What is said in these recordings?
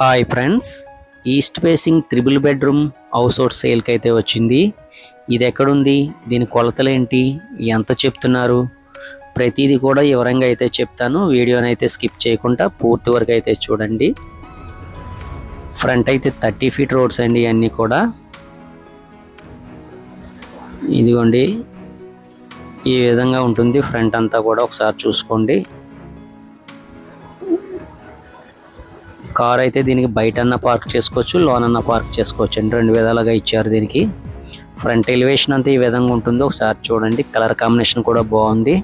Hi friends east facing triple bedroom house out సేల్కి అయితే వచ్చింది. ఇది ఎక్కడుంది? దీని కొలతలు ఏంటి ఎంత చెప్తున్నారు? ప్రతిదీ కూడా వివరంగా అయితే చెప్తాను. వీడియోని అయితే స్కిప్ చేయకుండా పూర్తి వరకు అయితే చూడండి. ఫ్రంట్ అయితే థర్టీ ఫీట్ రోడ్స్ అండి అన్నీ కూడా. ఇదిగోండి. ఈ విధంగా ఉంటుంది. ఫ్రంట్ అంతా కూడా ఒకసారి చూసుకోండి. కార్ అయితే దీనికి బయట అన్న పార్క్ చేసుకోవచ్చు లోన్ అన్న పార్క్ చేసుకోవచ్చు అండి. రెండు విధాలుగా ఇచ్చారు దీనికి. ఫ్రంట్ ఎలివేషన్ అంతా ఈ విధంగా ఉంటుందో ఒకసారి చూడండి. కలర్ కాంబినేషన్ కూడా బాగుంది.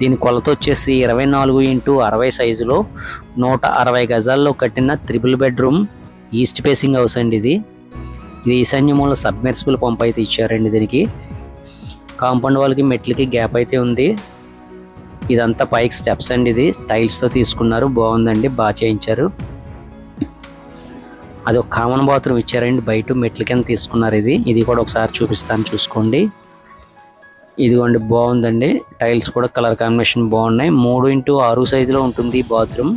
దీని కొలత వచ్చేసి ఇరవై నాలుగు ఇంటూ అరవై సైజులో నూట అరవై గజాల్లో కట్టిన triple bedroom east facing house అండి ఇది. ఇది ఈశాన్యమూల సబ్మెర్సిబుల్ పంప్ అయితే ఇచ్చారండి దీనికి. కాంపౌండ్ వాళ్ళకి మెట్లకి గ్యాప్ అయితే ఉంది. ఇదంతా పైకి స్టెప్స్ అండి ఇది. టైల్స్తో తీసుకున్నారు. బాగుందండి. బాగా చేయించారు. అది ఒక కామన్ బాత్రూమ్ ఇచ్చారండి. బయట మెట్ల కింద తీసుకున్నారు ఇది. ఇది కూడా ఒకసారి చూపిస్తాను చూసుకోండి. ఇదిగోండి బాగుందండి. టైల్స్ కూడా కలర్ కాంబినేషన్ బాగున్నాయి. మూడు ఇంటూ ఆరు సైజులో ఉంటుంది ఈ బాత్రూమ్.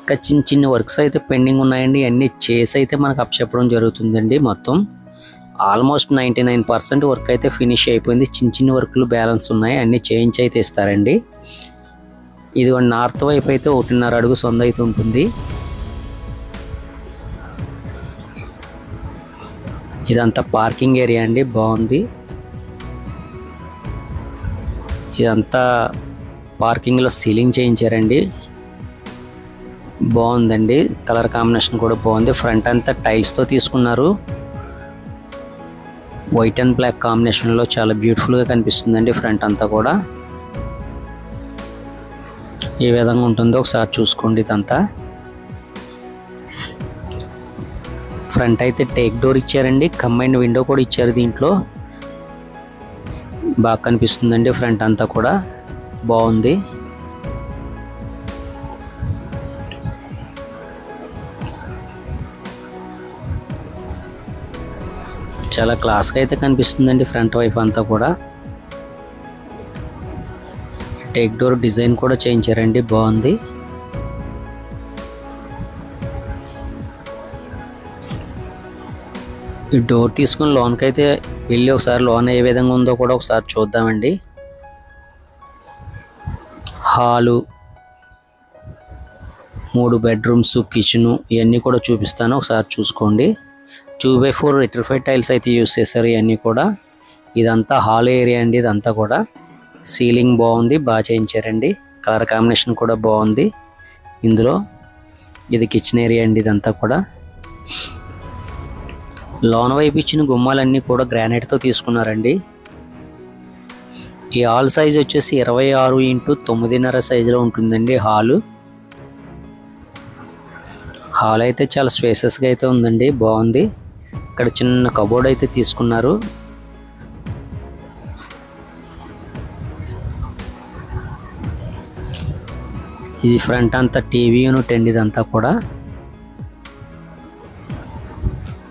ఇంకా చిన్న చిన్న వర్క్స్ అయితే పెండింగ్ ఉన్నాయండి. అన్నీ చేసి అయితే మనకు అప్పచెప్పడం జరుగుతుందండి మొత్తం. Almost ninety nine percent work అయితే ఫినిష్ అయిపోయింది. చిన్న చిన్న వర్క్లు బ్యాలెన్స్ ఉన్నాయి. అన్నీ చేయించి అయితే ఇస్తారండి. ఇదిగోండి నార్త్ వైపు అయితే ఒకటిన్నర అడుగు సొంత అయితే ఉంటుంది. ఇదంతా పార్కింగ్ ఏరియా అండి బాగుంది. ఇదంతా పార్కింగ్లో సీలింగ్ చేయించారండి. బాగుందండి కలర్ కాంబినేషన్ కూడా బాగుంది. ఫ్రంట్ అంతా టైల్స్తో తీసుకున్నారు. వైట్ అండ్ బ్లాక్ కాంబినేషన్లో చాలా బ్యూటిఫుల్గా కనిపిస్తుందండి ఫ్రంట్ అంతా కూడా. ఏ విధంగా ఉంటుందో ఒకసారి చూసుకోండి ఇదంతా. ఫ్రంట్ అయితే టేక్ డోర్ ఇచ్చారండి. కంబైన్డ్ విండో కూడా ఇచ్చారు దీంట్లో. బాగా కనిపిస్తుందండి ఫ్రంట్ అంతా కూడా. బాగుంది. చాలా క్లాస్గా అయితే కనిపిస్తుందండి ఫ్రంట్ వైపు అంతా కూడా. టేక్ డోర్ డిజైన్ కూడా చేయించారండి. బాగుంది. ఈ డోర్ తీసుకుని లోన్కి అయితే వెళ్ళి ఒకసారి లోన్ ఏ విధంగా ఉందో కూడా ఒకసారి చూద్దామండి. హాలు మూడు బెడ్రూమ్స్ కిచెను ఇవన్నీ కూడా చూపిస్తాను. ఒకసారి చూసుకోండి. Two by four vitrified tiles అయితే యూస్ చేశారు ఇవన్నీ కూడా. ఇదంతా హాల్ ఏరియా అండి ఇదంతా కూడా. సీలింగ్ బాగుంది బాగా చేయించారండి. కలర్ కాంబినేషన్ కూడా బాగుంది. ఇందులో ఇది కిచెన్ ఏరియా అండి ఇదంతా కూడా. లోన వైపు ఇచ్చిన గుమ్మాలన్నీ కూడా గ్రానైట్తో తీసుకున్నారండి. ఈ హాల్ సైజ్ వచ్చేసి ఇరవై ఆరు ఇంటూ తొమ్మిదిన్నర సైజులో ఉంటుందండి హాలు. హాల్ అయితే చాలా స్పేసెస్గా అయితే ఉందండి బాగుంది. ఇక్కడ చిన్న కబోర్డ్ అయితే తీసుకున్నారు. ఇది ఫ్రంట్ అంతా టీవీ యూనిట్ అండి ఇదంతా కూడా.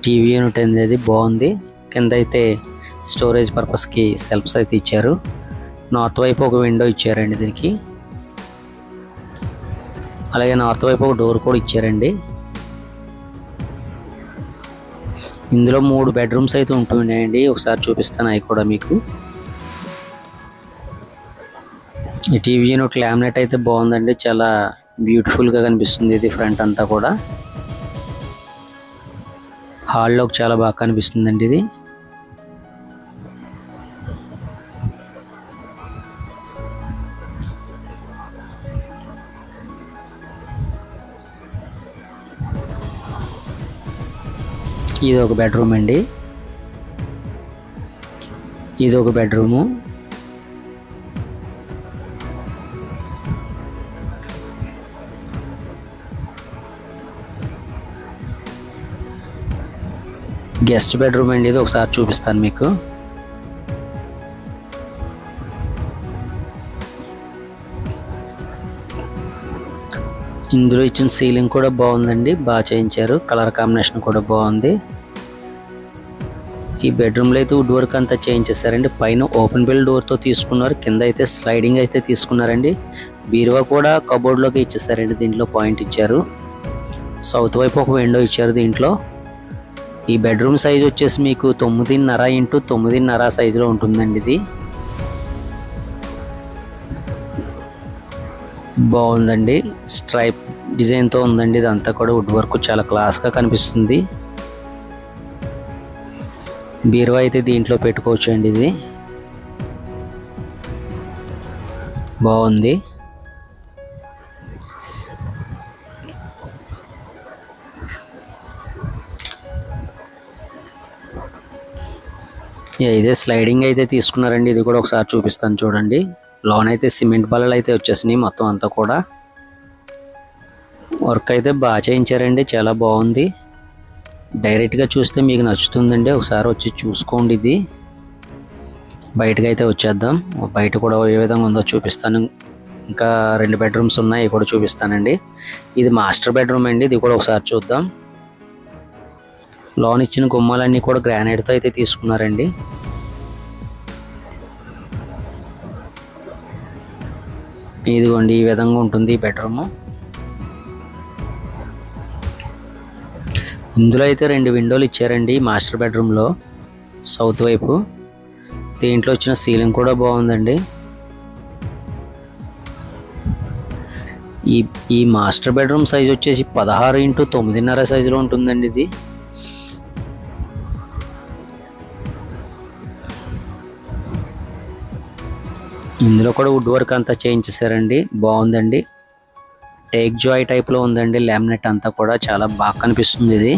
టీవీ యూనిట్ అనేది బాగుంది. కింద అయితే స్టోరేజ్ పర్పస్కి సెల్ఫ్స్ అయితే ఇచ్చారు. నార్త్ వైపు ఒక విండో ఇచ్చారండి దీనికి. అలాగే నార్త్ వైపు ఒక డోర్ కూడా ఇచ్చారండి. ఇందులో మూడు బెడ్రూమ్స్ అయితే ఉంటున్నాయండి. ఒకసారి చూపిస్తాను అవి కూడా మీకు. ఈ టీవీ యూనిట్ లామినేట్ అయితే బాగుందండి. చాలా బ్యూటిఫుల్గా కనిపిస్తుంది. ఇది ఫ్రంట్ అంతా కూడా. హాల్లోకి చాలా బాగా కనిపిస్తుందండి ఇది. ఇది ఒక బెడ్రూమ్ అండి. ఇది ఒక బెడ్రూము. గెస్ట్ బెడ్రూమ్ అండి ఇది. ఒకసారి చూపిస్తాను మీకు. ఇందులో ఇచ్చిన సీలింగ్ కూడా బాగుందండి. బాగా చేయించారు. కలర్ కాంబినేషన్ కూడా బాగుంది. ఈ బెడ్రూమ్లో అయితే వుడ్ వర్క్ అంతా చేయించేసారండి పైన ఓపెన్ బిల్ డోర్తో తీసుకున్నారు. కింద అయితే స్లైడింగ్ అయితే తీసుకున్నారండి. బీరువా కూడా కబోర్డ్లోకి ఇచ్చేసారండి దీంట్లో పాయింట్ ఇచ్చారు. సౌత్ వైపు ఒక విండో ఇచ్చారు దీంట్లో. ఈ బెడ్రూమ్ సైజ్ వచ్చేసి మీకు తొమ్మిదిన్నర ఇంటూ తొమ్మిదిన్నర సైజులో ఉంటుందండి ఇది. బాగుందండి. స్ట్రైప్ డిజైన్తో ఉందండి. ఇదంతా కూడా వుడ్ వర్క్ చాలా క్లాస్గా కనిపిస్తుంది. బీరువా అయితే దీంట్లో పెట్టుకోవచ్చు అండి ఇది. బాగుంది. ఇదే స్లైడింగ్ అయితే తీసుకున్నారండి. ఇది కూడా ఒకసారి చూపిస్తాను చూడండి. లోన్ అయితే సిమెంట్ బల్లలు అయితే వచ్చేసినాయి మొత్తం అంతా కూడా. వర్క్ అయితే బాగా చేయించారండి. చాలా బాగుంది. డైరెక్ట్గా చూస్తే మీకు నచ్చుతుందండి. ఒకసారి వచ్చి చూసుకోండి ఇది. బయటకు అయితే వచ్చేద్దాం. బయట కూడా ఏ విధంగా ఉందో చూపిస్తాను. ఇంకా రెండు బెడ్రూమ్స్ ఉన్నాయి. కూడా చూపిస్తానండి. ఇది మాస్టర్ బెడ్రూమ్ అండి. ఇది కూడా ఒకసారి చూద్దాం. లోన్ ఇచ్చిన గుమ్మాలన్నీ కూడా గ్రానైట్తో అయితే తీసుకున్నారండి. ఇదిగోండి ఈ విధంగా ఉంటుంది ఈ బెడ్రూమ్ ఇందులో అయితే రెండు విండోలు ఇచ్చారండి మాస్టర్ బెడ్రూమ్లో సౌత్ వైపు. దీంట్లో వచ్చిన సీలింగ్ కూడా బాగుందండి. ఈ ఈ మాస్టర్ బెడ్రూమ్ సైజ్ వచ్చేసి పదహారు ఇంటూ తొమ్మిదిన్నర సైజులో ఉంటుందండి ఇది. ఇందులో కూడా వుడ్ వర్క్ అంతా చేయించేసారండి బాగుందండి. టేక్ జాయ్ టైప్లో ఉందండి. లామినేట్ అంతా కూడా చాలా బాగా కనిపిస్తుంది ఇది.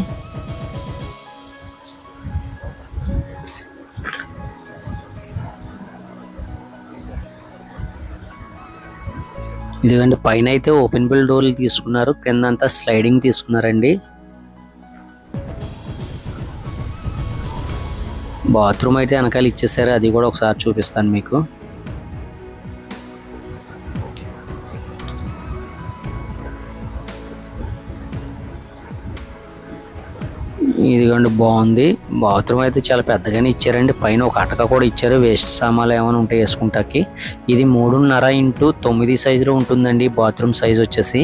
ఇదిగండి పైన అయితే ఓపెన్ బిల్ డోర్లు తీసుకున్నారు. కింద అంతా స్లైడింగ్ తీసుకున్నారండి. బాత్రూమ్ అయితే వెనకాల ఇచ్చేసారు. అది కూడా ఒకసారి చూపిస్తాను మీకు. ఇదిగోండి బాగుంది. బాత్రూమ్ అయితే చాలా పెద్దగానే ఇచ్చారండి. పైన ఒక అటక కూడా ఇచ్చారు. వేస్ట్ సామాన్లు ఏమైనా ఉంటే వేసుకుంటాకి. ఇది మూడున్నర ఇంటూ తొమ్మిది సైజులో ఉంటుందండి బాత్రూమ్ సైజ్ వచ్చేసి.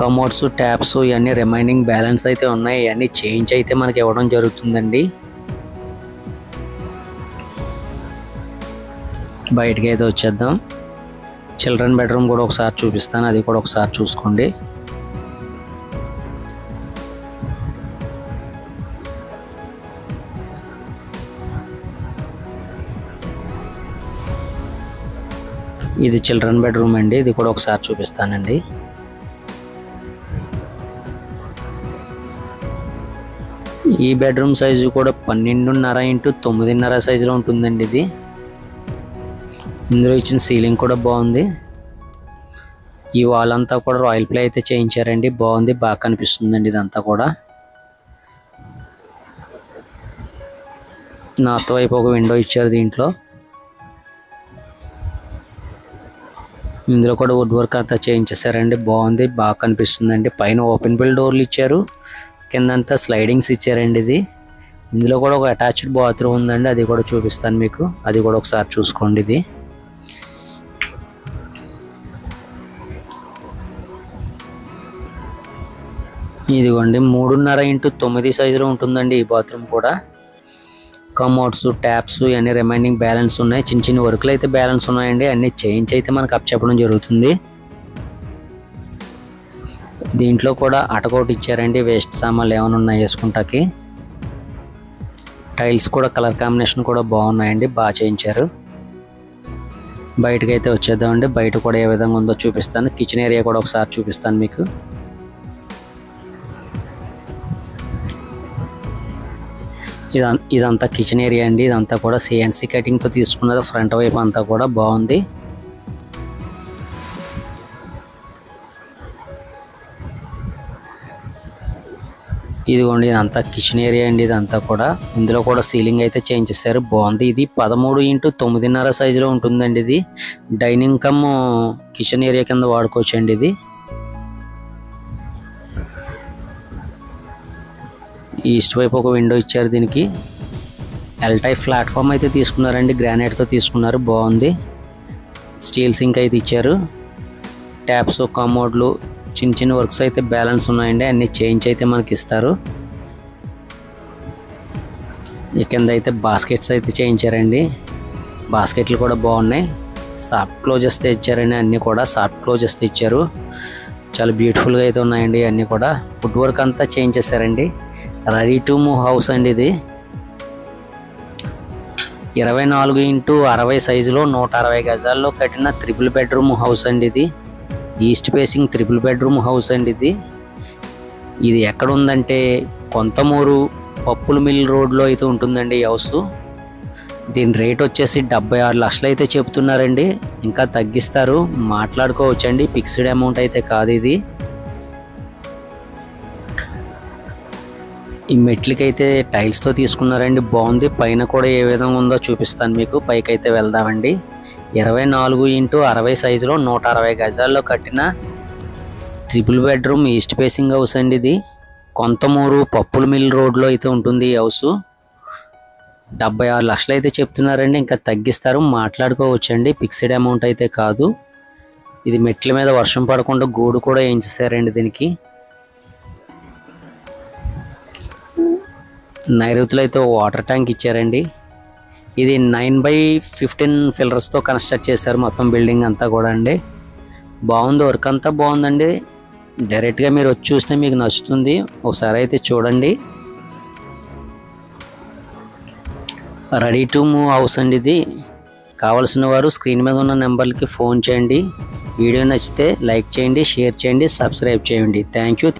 కమోడ్స్ ట్యాప్స్ ఇవన్నీ రిమైనింగ్ బ్యాలెన్స్ అయితే ఉన్నాయి. ఇవన్నీ చేంజ్ అయితే మనకి ఇవ్వడం జరుగుతుందండి. బయటికి అయితే వచ్చేద్దాం. చిల్డ్రన్ బెడ్రూమ్ కూడా ఒకసారి చూపిస్తాను. అది కూడా ఒకసారి చూసుకోండి. ఇది చిల్డ్రన్ బెడ్రూమ్ అండి. ఇది కూడా ఒకసారి చూపిస్తానండి. ఈ బెడ్రూమ్ సైజు కూడా పన్నెండున్నర ఇంటూ తొమ్మిదిన్నర సైజులో ఉంటుందండి ఇది. ఇందులో ఇచ్చిన సీలింగ్ కూడా బాగుంది. ఈ వాల్ అంతా కూడా రాయల్ ప్లే అయితే చేయించారండి. బాగుంది బాగా కనిపిస్తుందండి ఇదంతా కూడా. నార్త్ వైపు ఒక విండో ఇచ్చారు దీంట్లో. ఇందులో కూడా వుడ్ వర్క్ అంతా చేయించేసారండి బాగుంది బాగా కనిపిస్తుందండి. పైన ఓపెన్ బిల్ డోర్లు ఇచ్చారు. కిందంతా స్లైడింగ్స్ ఇచ్చారండి ఇది. ఇందులో కూడా ఒక అటాచ్డ్ బాత్రూమ్ ఉందండి అది కూడా చూపిస్తాను మీకు. అది కూడా ఒకసారి చూసుకోండి ఇది. ఇదిగోండి మూడున్నర ఇంటూ తొమ్మిది సైజులో ఉంటుందండి ఈ బాత్రూమ్ కూడా. కమోడ్స్ ట్యాప్స్ ఇవన్నీ రిమైనింగ్ బ్యాలెన్స్ ఉన్నాయి. చిన్న చిన్న వర్క్లు అయితే బ్యాలెన్స్ ఉన్నాయండి. అన్ని చేంజ్ అయితే మనకు అప్ చెప్పడం జరుగుతుంది. దీంట్లో కూడా అటకోటి ఇచ్చారండి. వేస్ట్ సామాన్లు ఏమైనా ఉన్నాయి వేసుకుంటాకి. టైల్స్ కూడా కలర్ కాంబినేషన్ కూడా బాగున్నాయండి. బాగా చేయించారు. బయటకైతే అయితే వచ్చేద్దామండి. బయట కూడా ఏ విధంగా ఉందో చూపిస్తాను. కిచెన్ ఏరియా కూడా ఒకసారి చూపిస్తాను మీకు. ఇదంతా కిచెన్ ఏరియా అండి. ఇదంతా కూడా సిఎన్సీ కటింగ్తో తీసుకున్నది. ఫ్రంట్ వైపు అంతా కూడా బాగుంది. ఇదిగోండి ఇదంతా కిచెన్ ఏరియా అండి. ఇదంతా కూడా. ఇందులో కూడా సీలింగ్ అయితే చేంజ్ చేశారు. బాగుంది. ఇది పదమూడు ఇంటూ తొమ్మిదిన్నర సైజులో ఉంటుందండి ఇది. డైనింగ్ కమ్ కిచెన్ ఏరియా కింద వాడుకోవచ్చు అండి ఇది. ఈస్ట్ వైపు ఒక విండో ఇచ్చారు దీనికి. ఎల్ టైప్ ప్లాట్ఫామ్ అయితే తీసుకున్నారండి. గ్రానైట్తో తీసుకున్నారు. బాగుంది. స్టీల్ సింక్ అయితే ఇచ్చారు. ట్యాప్స్ కమోడ్లు చిన్న చిన్న వర్క్స్ అయితే బ్యాలెన్స్ ఉన్నాయండి. అన్ని చేంజ్ అయితే మనకి ఇస్తారు. కింద అయితే బాస్కెట్స్ అయితే చేయించారండి. బాస్కెట్లు కూడా బాగున్నాయి. సాఫ్ట్ క్లోజెస్ ఇచ్చారండి. అన్నీ కూడా సాఫ్ట్ క్లోజెస్ ఇచ్చారు. చాలా బ్యూటిఫుల్గా అయితే ఉన్నాయండి. అన్నీ కూడా. ఫుడ్ వర్క్ అంతా చేంజ్ చేశారండి రెడీ టు మూవ్ హౌస్ అండి ఇది. ఇరవై నాలుగు ఇంటూ అరవై సైజులో నూట అరవై గజాల్లో కట్టిన త్రిపుల్ బెడ్రూమ్ హౌస్ అండి ఇది. East facing triple bedroom house అండి ఇది. ఇది ఎక్కడ ఉందంటే కొంతమూరు పప్పుల మిల్ రోడ్లో అయితే ఉంటుందండి ఈ హౌస్. దీని రేట్ వచ్చేసి డెబ్బై ఆరు లక్షలు అయితే చెప్తున్నారండి. ఇంకా తగ్గిస్తారు. మాట్లాడుకోవచ్చండి. ఫిక్స్డ్ అమౌంట్ అయితే కాదు ఇది. ఈ మెట్లకైతే టైల్స్తో తీసుకున్నారండి. బాగుంది పైన కూడా ఏ విధంగా ఉందో చూపిస్తాను మీకు. పైకైతే వెళ్దామండి. ఇరవై నాలుగు ఇంటూ అరవై సైజులో నూట అరవై గజాల్లో కట్టిన triple bedroom east facing house అండి ఇది. కొంతమూరు పప్పుల మిల్ రోడ్లో అయితే ఉంటుంది ఈ హౌస్. డెబ్బై ఆరు లక్షలు అయితే చెప్తున్నారండి. ఇంకా తగ్గిస్తారు. మాట్లాడుకోవచ్చండి. ఫిక్స్డ్ అమౌంట్ అయితే కాదు. ఇది మెట్ల మీద వర్షం పడకుండా గోడు కూడా వేయించేసారండి దీనికి. నైరుతిలో అయితే వాటర్ ట్యాంక్ ఇచ్చారండి. ఇది నైన్ బై ఫిఫ్టీన్ ఫిల్లర్స్తో కన్స్ట్రక్ట్ చేశారు మొత్తం బిల్డింగ్ అంతా కూడా అండి. బాగుంది వర్క్ అంతా బాగుందండి. డైరెక్ట్గా మీరు వచ్చి చూస్తే మీకు నచ్చుతుంది. ఒకసారి అయితే చూడండి. రెడీ టు మూవ్ హౌస్ అండి ఇది. కావలసిన వారు స్క్రీన్ మీద ఉన్న నెంబర్లకి ఫోన్ చేయండి. వీడియో నచ్చితే లైక్ చేయండి షేర్ చేయండి సబ్స్క్రైబ్ చేయండి. Thank you.